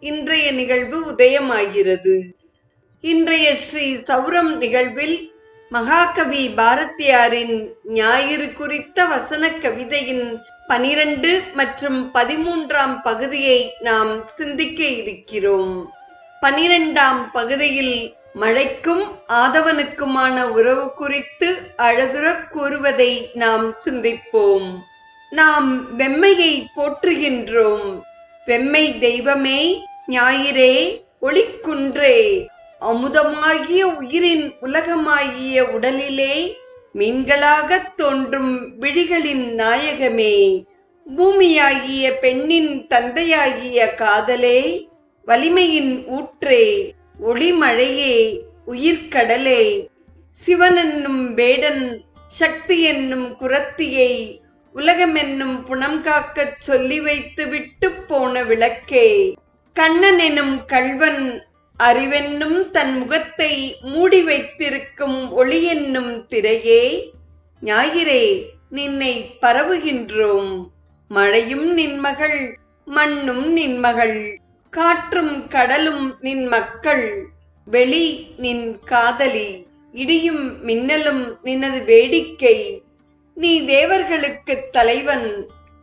இன்றைய நிகழ்வு உதயமாகிறது. இன்றைய ஸ்ரீ சௌரம் நிகழ்வில் மகாகவி பாரதியாரின் ஞாயிறு குறித்த வசன கவிதையின் பனிரெண்டு மற்றும் பதிமூன்றாம் பகுதியை நாம் சிந்திக்க இருக்கிறோம். பனிரெண்டாம் பகுதியில் மழைக்கும் ஆதவனுக்குமான உறவு குறித்து அழகுற கூறுவதை நாம் சிந்திப்போம். நாம் வெம்மையை போற்றுகின்றோம். வெம்மை தெய்வமே ஞாயிறே ஒளிக்குன்றே. அமுதமாகிய உயிரின் உலகமாகிய உடலிலே மீன்களாகத் தோன்றும் விழிகளின் நாயகமே. பூமியாகிய பெண்ணின் தந்தையாகிய காதலே வலிமையின் ஊற்றே. ஒளிமழையே உயிர்க்கடலே. சிவனென்னும் வேடன் சக்தி என்னும் குரத்தியை உலகமென்னும் புனம் காக்கச் சொல்லி வைத்து விட்டு போன விளக்கே. கண்ணன் எனும் கள்வன் அறிவென்னும் தன் முகத்தை மூடி வைத்திருக்கும் ஒளி என்னும் திரையே ஞாயிறே நின்னை பரவுகின்றோம். மழையும் நின்மகள் மண்ணும் நின்மகள் காற்றும் கடலும் நின் மக்கள் வெளி நின் காதலி இடியும் மின்னலும் நினது வேடிக்கை. நீ தேவர்களுக்கு தலைவன்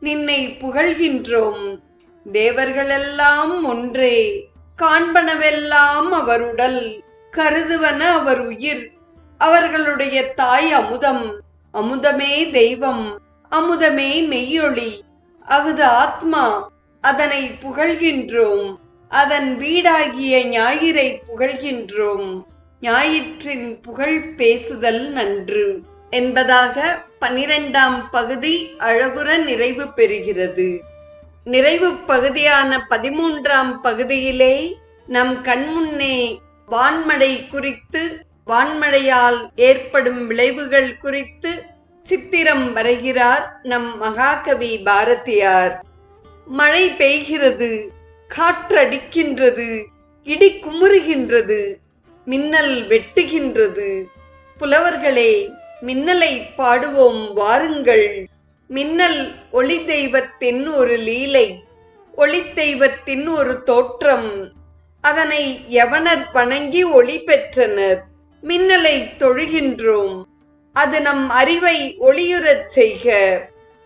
நின்னை புகழ்கின்றோம். தேவர்களெல்லாம் ஒன்றே. காண்பனவெல்லாம் அவருடல். கருதுவன அவர் உயிர் அவர்களுடைய தாய் அமுதம். அமுதமே தெய்வம். அமுதமே மெய்யொளி. அகுது ஆத்மா. அதனை புகழ்கின்றோம். அதன் வீடாகிய ஞாயிறை புகழ்கின்றோம். ஞாயிற்றின் புகழ் பேசுதல் நன்று. என்பதாக பனிரெண்டாம் பகுதி அழகுற நிறைவு பெறுகிறது. நிறைவு பகுதியான பதிமூன்றாம் பகுதியிலே நம் கண்முன்னே வான்மழை குறித்து வான்மழையால் ஏற்படும் விளைவுகள் குறித்து சித்திரம் வரைகிறார் நம் மகாகவி பாரதியார். மழை பெய்கிறது காற்றடிக்கின்றது இடி குமுறுகின்றது மின்னல் வெட்டுகின்றது. புலவர்களே மின்னலை பாடுவோம் வாருங்கள். மின்னல் ஒளி தெய்வ தெய்வத்தின் ஒரு லீலை ஒளி தெய்வத்தின் ஒரு தோற்றம். அதனை யவனர் வணங்கி ஒளி பெற்றனர் மின்னலை தொழுகின்றோம். அது நம் அறிவை ஒளியுறச் செய்க.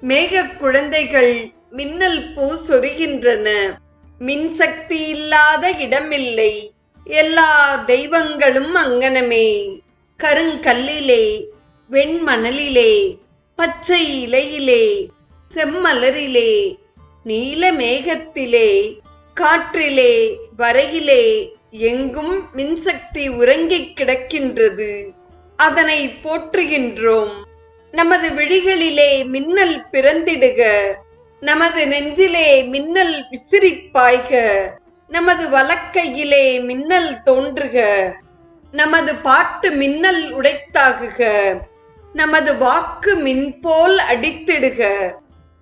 மேக குழந்தைகள் மின்னல் பூ சொருகின்றன. மின்சக்தி இல்லாத இடமில்லை. எல்லா தெய்வங்களும் அங்கனமே. கருங்கல்லிலே வெண்மணலிலே பச்சை இலையிலே செம்மலரிலே நீல மேகத்திலே காற்றிலே வரையிலே எங்கும் மின்சக்தி உறங்கிக் கிடக்கின்றது. அதனை போற்றுகின்றோம். நமது விழிகளிலே மின்னல் பிறந்திடுக. நமது நெஞ்சிலே மின்னல் விசிறிப்பாய்க. நமது வலக்கையிலே மின்னல் தோன்றுக. நமது பாட்டு மின்னல் உடைத்தாகுக. நமது வாக்கு மின்போல் அடித்திடுக.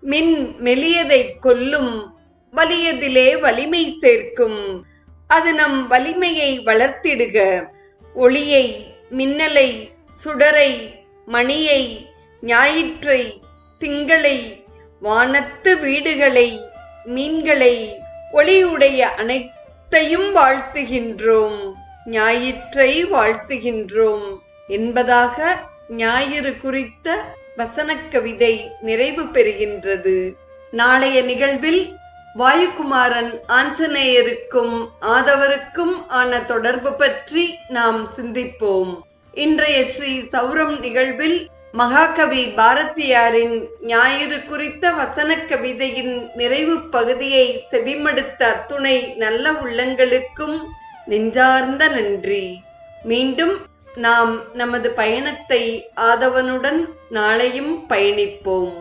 மின் மெலியதை கொல்லும் வலியதிலே வலிமை சேர்க்கும். அது நம் வலிமையை வளர்த்திடுக. ஒளியை மின்னலை சுடரை மணியை ஞாயிற்றை திங்களை வானத்து வீடுகளை மீன்களை ஒளியுடைய அனைத்தையும் வாழ்த்துகின்றோம். ஞாயிற்றை வாழ்த்துகின்றோம் என்பதாக ஞாயிறு குறித்த வசனக் கவிதை நிறைவு பெறுகின்றது. நாளைய நிகழ்வில் வாயுகுமாரன் ஆஞ்சநேயருக்கும் ஆதவருக்கும் ஆன தொடர்பு பற்றி நாம் சிந்திப்போம். இன்றைய ஸ்ரீ சௌரம் நிகழ்வில் மகாகவி பாரதியாரின் ஞாயிறு குறித்த வசனக் கவிதையின் நிறைவு பகுதியை செவிமடுத்த அத்துணை நல்ல உள்ளங்களுக்கும் நெஞ்சார்ந்த நன்றி. மீண்டும் நாம் நமது பயணத்தை ஆதவனுடன் நாளையும் பயணிப்போம்.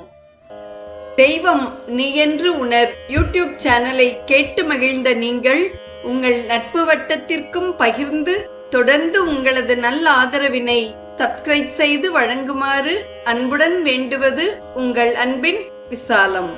தெய்வம் நீ என்று உணர் யூடியூப் சேனலை கேட்டு மகிழ்ந்த நீங்கள் உங்கள் நட்பு வட்டத்திற்கும் பகிர்ந்து தொடர்ந்து உங்களது நல்ல ஆதரவினை சப்ஸ்கிரைப் செய்து வழங்குமாறு அன்புடன் வேண்டுவது உங்கள் அன்பின் விசாலம்.